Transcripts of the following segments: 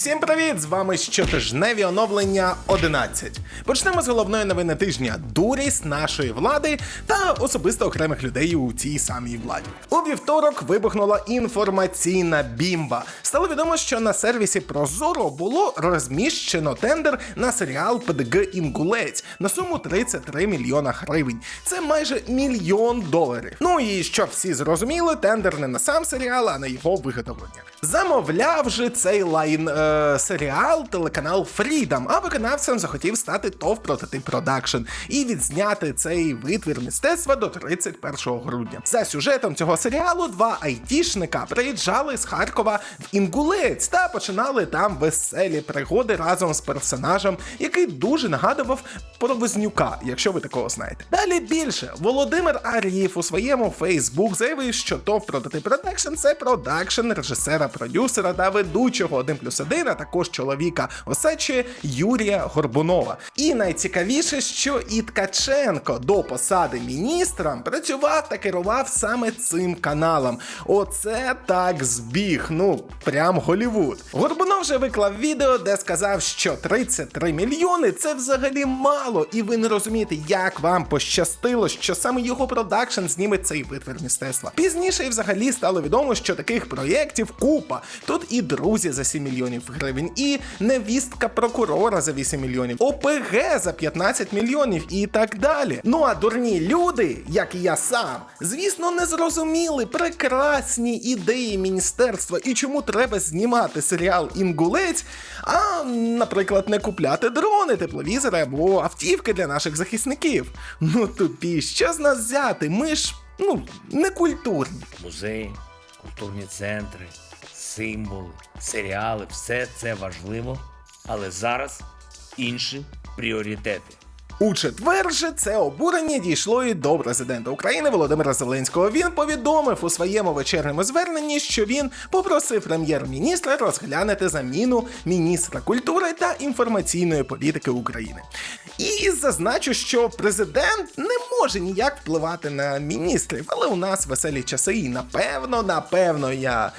Всім привіт! З вами щотижневі оновлення 11. Почнемо з головної новини тижня дурість нашої влади та особисто окремих людей у цій самій владі. У вівторок вибухнула інформаційна бімба. Стало відомо, що на сервісі Прозоро було розміщено тендер на серіал ПДГ Інгулець на суму 33 мільйона гривень. Це майже мільйон доларів. Ну і щоб всі зрозуміли, тендер не на сам серіал, а на його виготовлення. Замовляв же цей лайн серіал телеканал Freedom, а виконавцем захотів стати ТОВ Прототип Продакшн і відзняти цей витвір мистецтва до 31 грудня. За сюжетом цього серіалу два айтішника приїжджали з Харкова в Інгулець та починали там веселі пригоди разом з персонажем, який дуже нагадував про Вознюка, якщо ви такого знаєте. Далі більше Володимир Арієв у своєму Фейсбук заявив, що ТОВ Прототип Продакшн це продакшн режисера, продюсера та ведучого 1 плюс 1, а також чоловіка осечі Юрія Горбунова. І найцікавіше, що і Ткаченко до посади міністра працював та керував саме цим каналом. Оце так збіг. Ну прям Голівуд. Горбунов вже виклав відео, де сказав, що 33 мільйони це взагалі мало, і ви не розумієте, як вам пощастило, що саме його продакшн зніме цей витвір мистецтва. Пізніше і взагалі стало відомо, що таких проєктів купа. Тут і друзі за 7 мільйонів гривень, і невістка прокурора за 8 мільйонів, ОПГ за 15 мільйонів і так далі. Ну а дурні люди, як і я сам, звісно, не зрозуміли прекрасні ідеї міністерства і чому треба знімати серіал Інгулець, а, наприклад, не купляти дрони, тепловізори або автівки для наших захисників. Ну тупі, що з нас взяти? Ми ж ну не культурні. музеї, культурні центри, символи, серіали все це важливо, але зараз інші пріоритети. У четвер же це обурення дійшло і до президента України Володимира Зеленського. Він повідомив у своєму вечірньому зверненні, що він попросив прем'єр-міністра розглянути заміну міністра культури та інформаційної політики України. І зазначу, що президент не може ніяк впливати на міністрів, але у нас веселі часи, і напевно, напевно, я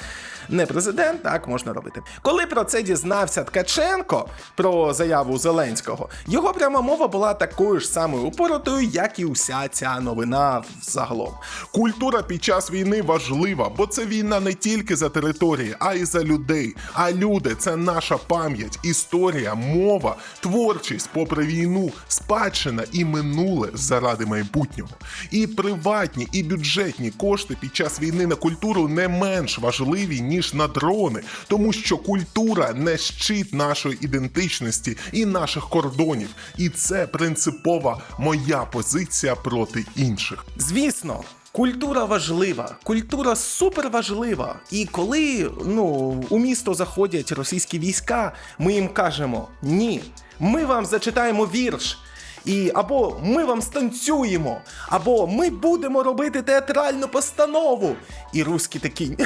не президент, так можна робити. Коли про це дізнався Ткаченко про заяву Зеленського, його пряма мова була такою ж самою упоротою, як і уся ця новина загалом. Культура під час війни важлива, бо це війна не тільки за території, а й за людей. А люди це наша пам'ять, історія, мова, творчість, попри війну, спадщина і минуле заради майбутнього. І приватні, і бюджетні кошти під час війни на культуру не менш важливі, ніж на дрони, тому що культура не щит нашої ідентичності і наших кордонів. І це принципова моя позиція проти інших. Звісно. Культура важлива, культура супер важлива. І коли ну, у місто заходять російські війська, ми їм кажемо: ні, ми вам зачитаємо вірш. І або ми вам станцюємо, або ми будемо робити театральну постанову. І руські такі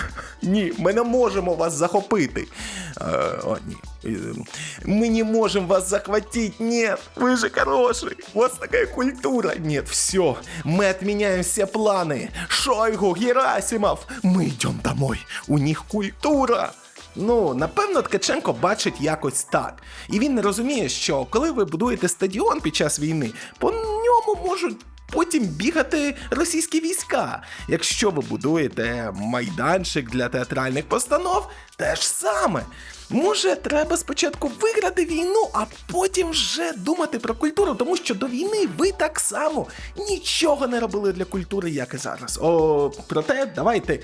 ні, ми не можемо вас захопити. Е, о, ні. Е, Мы не можем вас захватить, нет, вы же хороший, у вас такая культура. Нет, все, мы отменяем все планы. Шойгу, Герасимов, мы идем домой, у них культура. Ну, напевно, Ткаченко бачить якось так. І він не розуміє, що коли ви будуєте стадіон під час війни, по ньому можуть потім бігати російські війська. Якщо ви будуєте майданчик для театральних постанов, те ж саме. Може, треба спочатку виграти війну, а потім вже думати про культуру, тому що до війни ви так само нічого не робили для культури, як і зараз. О, проте давайте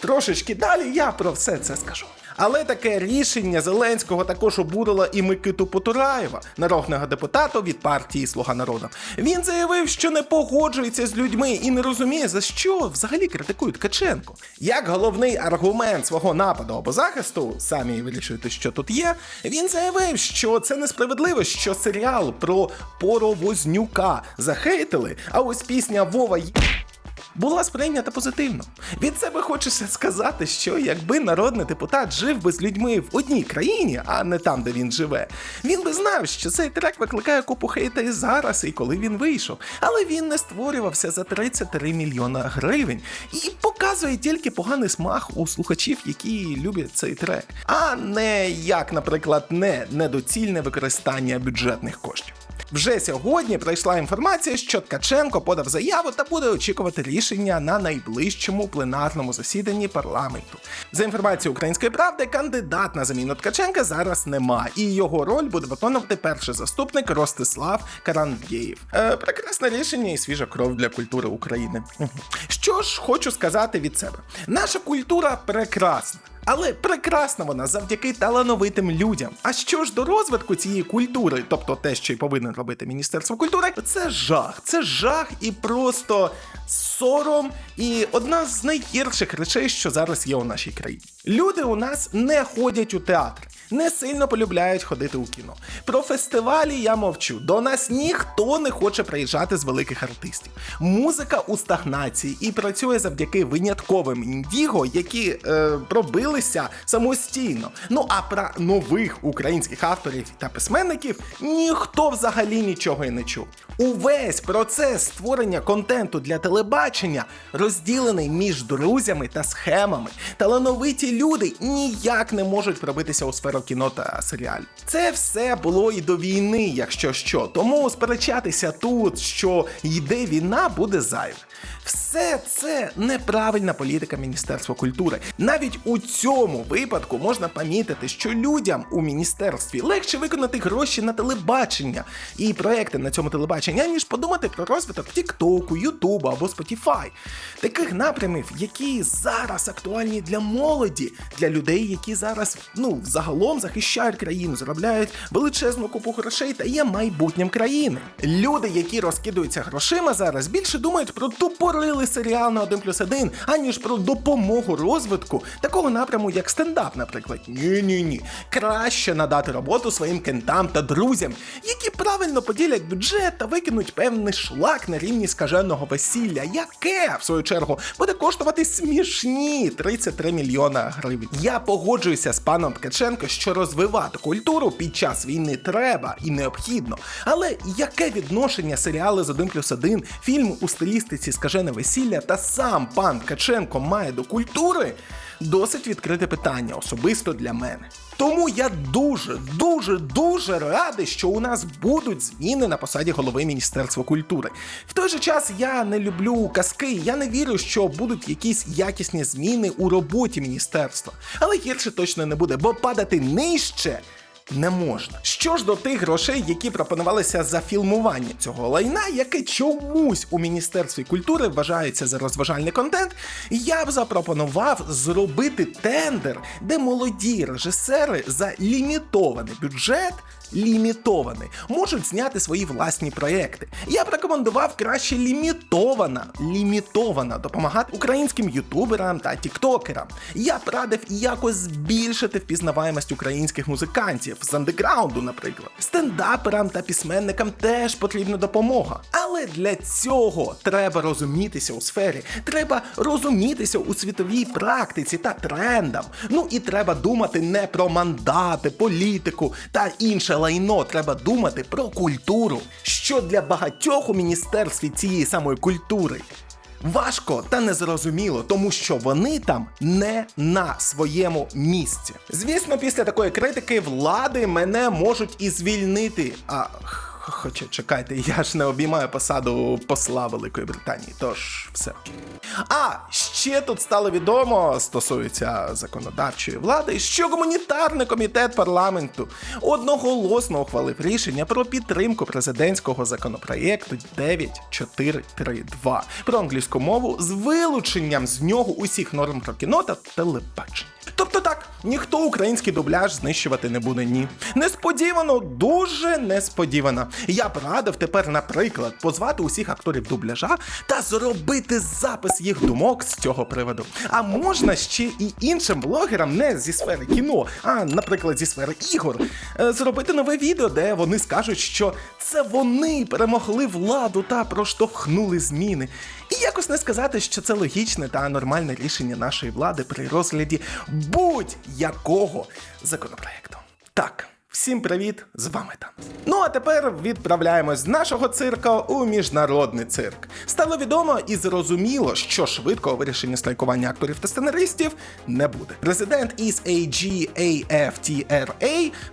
трошечки далі я про все це скажу. Але таке рішення Зеленського також обурило і Микиту Потураєва, народного депутата від партії Слуга народу. Він заявив, що не погоджується з людьми і не розуміє, за що взагалі критикують Ткаченко. Як головний аргумент свого нападу або захисту, самі вирішуєте, що тут є. Він заявив, що це несправедливо, що серіал про Поровознюка захейтили, а ось пісня Вова. Була сприйнята позитивно. Від себе хочеться сказати, що якби народний депутат жив би з людьми в одній країні, а не там, де він живе, він би знав, що цей трек викликає купу хейта і зараз, і коли він вийшов. Але він не створювався за 33 мільйона гривень і показує тільки поганий смак у слухачів, які люблять цей трек, а не як, наприклад, не недоцільне використання бюджетних коштів. Вже сьогодні прийшла інформація, що Ткаченко подав заяву та буде очікувати рішення на найближчому пленарному засіданні парламенту. За інформацією української правди, кандидат на заміну Ткаченка зараз нема, і його роль буде виконувати перший заступник Ростислав Карандєєв. Е, прекрасне рішення і свіжа кров для культури України. Що ж хочу сказати від себе: наша культура прекрасна. Але прекрасна вона завдяки талановитим людям. А що ж до розвитку цієї культури, тобто те, що й повинен робити Міністерство культури, це жах. Це жах і просто сором, і одна з найгірших речей, що зараз є у нашій країні. Люди у нас не ходять у театр. Не сильно полюбляють ходити у кіно. Про фестивалі я мовчу. До нас ніхто не хоче приїжджати з великих артистів. Музика у стагнації і працює завдяки винятковим індіго, які е, пробилися самостійно. Ну а про нових українських авторів та письменників ніхто взагалі нічого і не чув. Увесь процес створення контенту для телебачення розділений між друзями та схемами. Талановиті люди ніяк не можуть пробитися у сферу кіно та серіалів. Це все було і до війни, якщо що. Тому сперечатися тут, що йде війна, буде зайве. Все це неправильна політика Міністерства культури. Навіть у цьому випадку можна помітити, що людям у міністерстві легше виконати гроші на телебачення і проекти на цьому телебаченні, ніж подумати про розвиток Тіктоку, Ютуба або Spotify. Таких напрямів, які зараз актуальні для молоді, для людей, які зараз ну загалом захищають країну, заробляють величезну купу грошей та є майбутнім країни. Люди, які розкидуються грошима зараз, більше думають про тупорилий серіал на 1 плюс 1, аніж про допомогу розвитку такого напряму, як стендап, наприклад. Ні, ні. Краще надати роботу своїм кентам та друзям, які правильно поділять бюджет та викинуть певний шлак на рівні скаженого весілля, яке, в свою чергу, буде коштувати смішні 33 мільйона гривень. Я погоджуюся з паном Ткаченко, що розвивати культуру під час війни треба і необхідно. Але яке відношення серіали з 1 плюс 1, фільм у стилістиці скажене весілля та сам пан Ткаченко має до культури? Досить відкрите питання, особисто для мене. Тому я дуже, дуже, дуже радий, що у нас будуть зміни на посаді голови Міністерства культури. В той же час я не люблю казки, я не вірю, що будуть якісь якісні зміни у роботі міністерства. Але гірше точно не буде, бо падати нижче не можна. Що ж до тих грошей, які пропонувалися за фільмування цього лайна, яке чомусь у міністерстві культури вважається за розважальний контент, я б запропонував зробити тендер, де молоді режисери за лімітований бюджет. Лімітований можуть зняти свої власні проекти. Я б рекомендував краще лімітована, лімітована допомагати українським ютуберам та тіктокерам. Я б радив якось збільшити впізнаваємость українських музикантів з андеграунду, наприклад. Стендаперам та письменникам теж потрібна допомога. Але для цього треба розумітися у сфері, треба розумітися у світовій практиці та трендам. Ну і треба думати не про мандати, політику та інше лайно. Треба думати про культуру, що для багатьох у міністерстві цієї самої культури. Важко та незрозуміло, тому що вони там не на своєму місці. Звісно, після такої критики влади мене можуть і звільнити. А хоча чекайте, я ж не обіймаю посаду посла Великої Британії, тож все. А ще тут стало відомо, стосується законодавчої влади, що гуманітарний комітет парламенту одноголосно ухвалив рішення про підтримку президентського законопроєкту 9432 про англійську мову з вилученням з нього усіх норм про кіно та телебачення. Тобто так, ніхто український дубляж знищувати не буде ні. Несподівано, дуже несподівано. Я б радив тепер, наприклад, позвати усіх акторів дубляжа та зробити запис їх думок з цього приводу. А можна ще і іншим блогерам не зі сфери кіно, а наприклад, зі сфери ігор, е, зробити нове відео, де вони скажуть, що це вони перемогли владу та проштовхнули зміни. І якось не сказати, що це логічне та нормальне рішення нашої влади при розгляді будь-якого законопроекту. Так. Всім привіт, з вами там. Ну а тепер відправляємось з нашого цирка у міжнародний цирк. Стало відомо і зрозуміло, що швидкого вирішення страйкування акторів та сценаристів не буде. Президент із AGAFTRA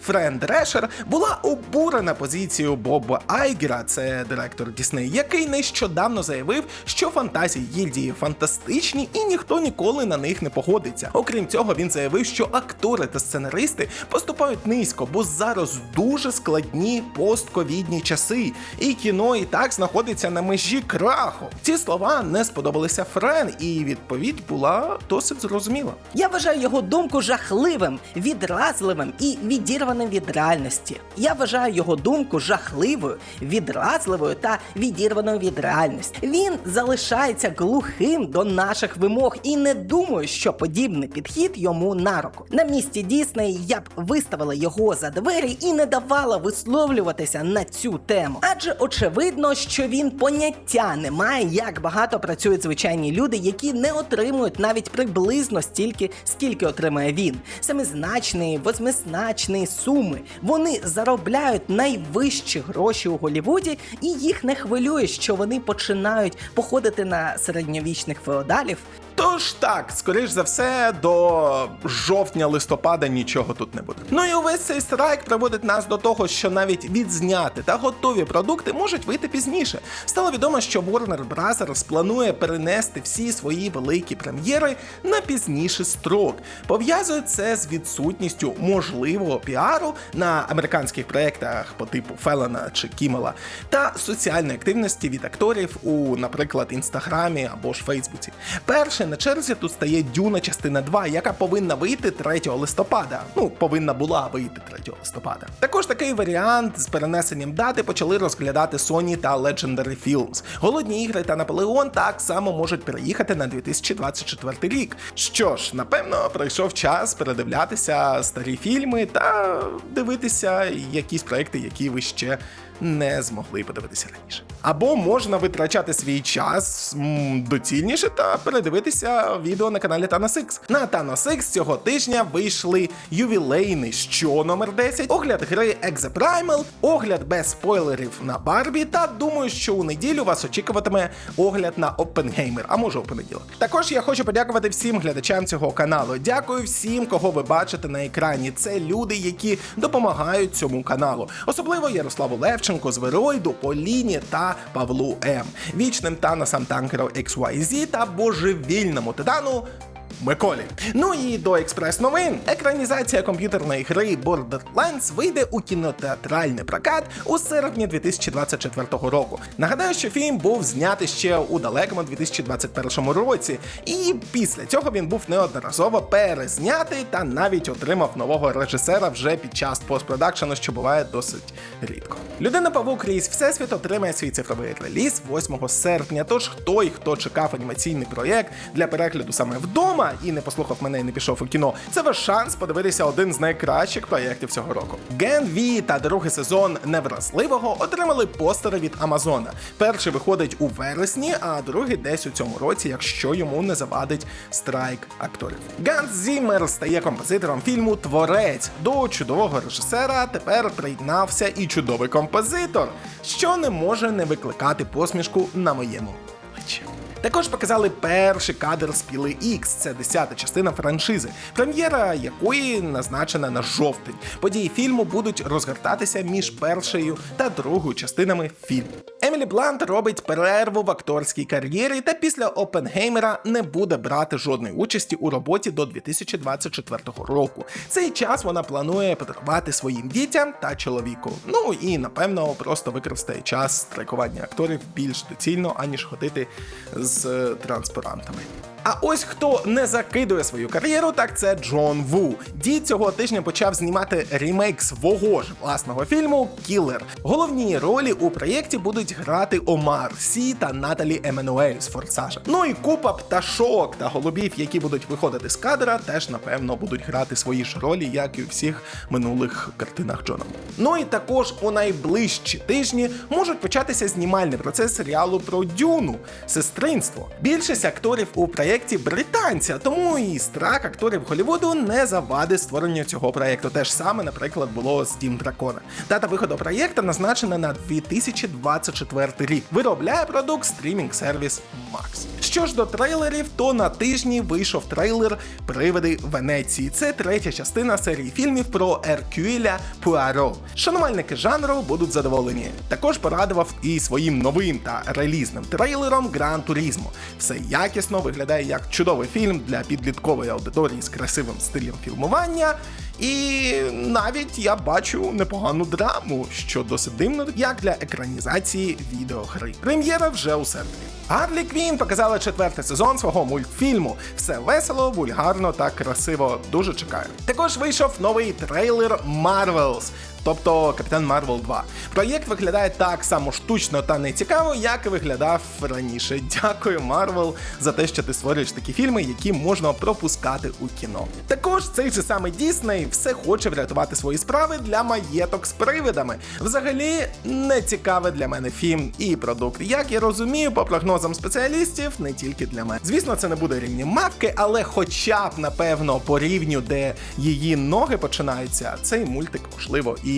Френ Дрешер була обурена позицією Боба Айгера, це директор Дісней, який нещодавно заявив, що фантазії гільдії фантастичні і ніхто ніколи на них не погодиться. Окрім цього, він заявив, що актори та сценаристи поступають низько, бо зараз дуже складні постковідні часи, і кіно і так знаходиться на межі краху. Ці слова не сподобалися Френ, і відповідь була досить зрозуміла. Я вважаю його думку жахливим, відразливим і відірваним від реальності. Я вважаю його думку жахливою, відразливою та відірваною від реальності. Він залишається глухим до наших вимог і не думаю, що подібний підхід йому на руку. На місці Дісней я б виставила його за двері і не давала висловлюватися на цю тему. Адже очевидно, що він поняття не має, як багато працюють звичайні люди, які не отримують навіть приблизно стільки, скільки отримує він. Семизначні, восьмизначні суми. Вони заробляють найвищі гроші у Голлівуді, і їх не хвилює, що вони починають походити на середньовічних феодалів. Тож так, скоріш за все, до жовтня-листопада нічого тут не буде. Ну і увесь цей страйк приводить нас до того, що навіть відзняти та готові продукти можуть вийти пізніше. Стало відомо, що Warner Bros. планує перенести всі свої великі прем'єри на пізніший строк. Пов'язує це з відсутністю можливого піару на американських проєктах по типу Фелена чи Кімела та соціальної активності від акторів у, наприклад, інстаграмі або ж Фейсбуці. Перше на черзі тут стає Дюна частина 2, яка повинна вийти 3 листопада. Ну, повинна була вийти 3 листопада. Також такий варіант з перенесенням дати почали розглядати Sony та Legendary Films. Голодні ігри та Наполеон так само можуть переїхати на 2024 рік. Що ж, напевно, прийшов час передивлятися старі фільми та дивитися якісь проекти, які ви ще не змогли подивитися раніше. Або можна витрачати свій час доцільніше та передивитися відео на каналі X. На X цього тижня вийшли ювілейний що номер 10, огляд гри Exoprimal, огляд без спойлерів на Барбі, та думаю, що у неділю вас очікуватиме огляд на Оппенгеймер, а може у понеділок. Також я хочу подякувати всім глядачам цього каналу. Дякую всім, кого ви бачите на екрані. Це люди, які допомагають цьому каналу. Особливо Ярославу Левченко, Звероїду, Поліні та Павлу М. Вічним Танасам Танкеру XYZ та божевільному титану Миколі. Ну і до експрес-новин. Екранізація комп'ютерної гри Borderlands вийде у кінотеатральний прокат у серпні 2024 року. Нагадаю, що фільм був знятий ще у далекому 2021 році, і після цього він був неодноразово перезнятий та навіть отримав нового режисера вже під час постпродакшену, що буває досить рідко. Людина Павук крізь Всесвіт отримає свій цифровий реліз 8 серпня. Тож той, хто чекав анімаційний проєкт для перегляду саме вдома і не послухав мене і не пішов у кіно, це ваш шанс подивитися один з найкращих проєктів цього року. Ген Ві та другий сезон невразливого отримали постери від Амазона. Перший виходить у вересні, а другий десь у цьому році, якщо йому не завадить страйк акторів. Ганс Зіммер стає композитором фільму Творець. До чудового режисера тепер приєднався і чудовий композитор, що не може не викликати посмішку на моєму обличчі. Також показали перший кадр спіли X, це 10-та частина франшизи, прем'єра якої назначена на жовтень. Події фільму будуть розгортатися між першою та другою частинами фільму. Емілі Блант робить перерву в акторській кар'єрі та після Опенгеймера не буде брати жодної участі у роботі до 2024 року. Цей час вона планує подарувати своїм дітям та чоловіку. Ну і напевно просто використає час страйкування акторів більш доцільно, аніж ходити з е, транспарантами. А ось хто не закидує свою кар'єру, так це Джон Ву. Дід цього тижня почав знімати ремейк свого ж власного фільму Кілер. Головні ролі у проєкті будуть грати Омар Сі та Наталі Еммануель з Форсажа. Ну і купа пташок та голубів, які будуть виходити з кадра, теж напевно будуть грати свої ж ролі, як і у всіх минулих картинах Джона Ну і також у найближчі тижні можуть початися знімальний процес серіалу про Дюну сестринство. Більшість акторів у проєкті британці, а тому і страх акторів Голлівуду не завадить створенню цього проєкту. Те ж саме, наприклад, було з Дім Дракона. Дата виходу проєкту назначена на 2024 рік. Виробляє продукт стрімінг-сервіс Max. Що ж до трейлерів, то на тижні вийшов трейлер Привиди Венеції. Це третя частина серії фільмів про Еркюеля Пуаро. Шанувальники жанру будуть задоволені. Також порадував і своїм новим та релізним трейлером Гран Турізмо. Все якісно виглядає як чудовий фільм для підліткової аудиторії з красивим стилем фільмування. І навіть я бачу непогану драму, що досить дивно, як для екранізації відеогри. Прем'єра вже у серпні. Гарлі Квін показала четвертий сезон свого мультфільму. Все весело, вульгарно та красиво. Дуже чекаю. Також вийшов новий трейлер Marvels. Тобто Капітан Марвел 2. Проєкт виглядає так само штучно та нецікаво, як і виглядав раніше. Дякую, Марвел, за те, що ти створюєш такі фільми, які можна пропускати у кіно. Також цей же самий Дісней все хоче врятувати свої справи для маєток з привидами. Взагалі не цікавий для мене фільм і продукт. Як я розумію, по прогнозам спеціалістів, не тільки для мене. Звісно, це не буде рівні мавки, але хоча б напевно по рівню, де її ноги починаються, цей мультик можливо і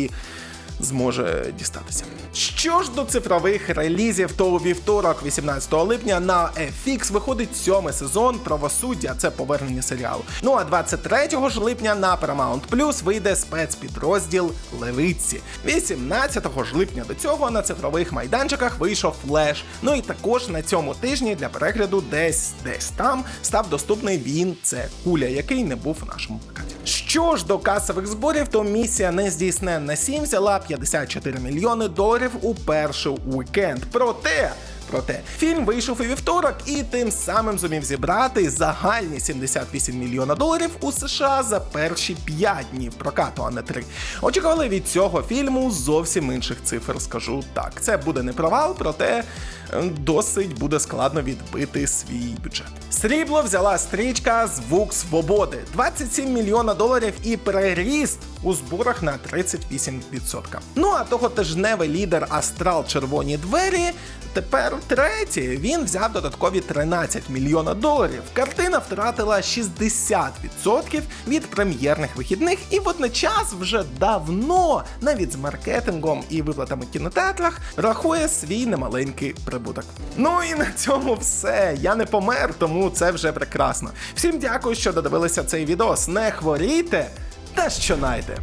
зможе дістатися. Що ж до цифрових релізів, то у вівторок, 18 липня, на FX виходить сьомий сезон правосуддя. Це повернення серіалу. Ну а 23 ж липня на Paramount Plus вийде спецпідрозділ Левиці. 18 ж липня до цього на цифрових майданчиках вийшов флеш. Ну і також на цьому тижні для перегляду десь десь там став доступний він. Це куля, який не був у нашому плакаті. Що ж до касових зборів, то місія нездійсненна 7 взяла 54 мільйони доларів у перший уікенд. Проте. Проте фільм вийшов у вівторок і тим самим зумів зібрати загальні 78 мільйона доларів у США за перші 5 днів прокату, а не 3. Очікували від цього фільму зовсім інших цифр. Скажу так. Це буде не провал, проте досить буде складно відбити свій бюджет. Срібло взяла стрічка Звук Свободи 27 мільйона доларів і переріст у зборах на 38%. Ну а того тижневий лідер Астрал Червоні двері. Тепер третій він взяв додаткові 13 мільйона доларів. Картина втратила 60% від прем'єрних вихідних і водночас вже давно, навіть з маркетингом і виплатами в кінотеатрах, рахує свій немаленький прибуток. Ну і на цьому все. Я не помер, тому це вже прекрасно. Всім дякую, що додивилися цей відос. Не хворійте та що найде.